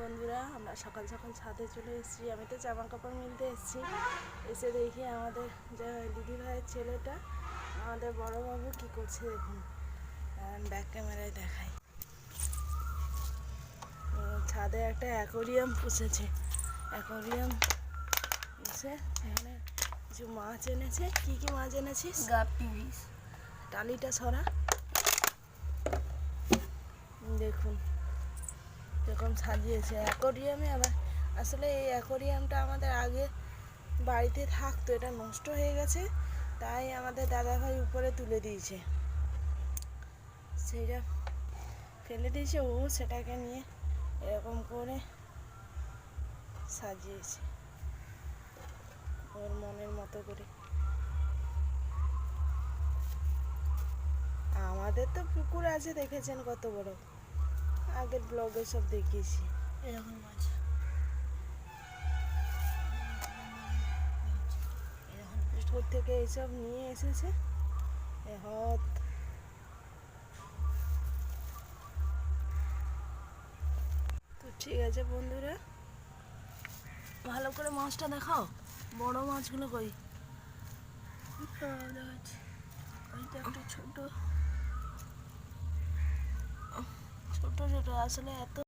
বন্ধুরা আমরা সকাল সকাল ছাদে চলে এসেছি। আমি তো জামা কাপড় মিলতে এসেছি। এসে দেখি আমাদের যে দিদি ভাইয়ের ছেলেটা আমাদের বড়বাবু কি করছে দেখুন। ব্যাক ক্যামেরায় দেখাই। ছাদে একটা অ্যাকোরিয়াম পুষেছে। অ্যাকোরিয়াম পুষে এখানে কিছু মাছ এনেছে। কি কি মাছ এনেছিস? টালিটা সরা। দেখুন। এরকম সাজিয়েছে। অ্যাকোরিয়ামে আবার আসলে এই অ্যাকোরিয়ামটা আমাদের আগে বাড়িতে থাকতো, এটা নষ্ট হয়ে গেছে, তাই আমাদের দাদাভাই উপরে তুলে দিয়েছে। সেইটা ফেলে দিয়েছে, ও সেটাকে নিয়ে এরকম করে সাজিয়েছে। ওর মনের মতো করে। আমাদের তো পুকুর আছে, দেখেছেন কত বড়? আগের ব্লগে সব দেখিয়েছি। এরকম মাছ পুকুর থেকে এইসব নিয়ে এসেছে। তো ঠিক আছে বন্ধুরা। ভালো করে মাছটা দেখাও। বড় মাছগুলো কই? ওইটা একটু ছোট ছোট ছোট আসলে এত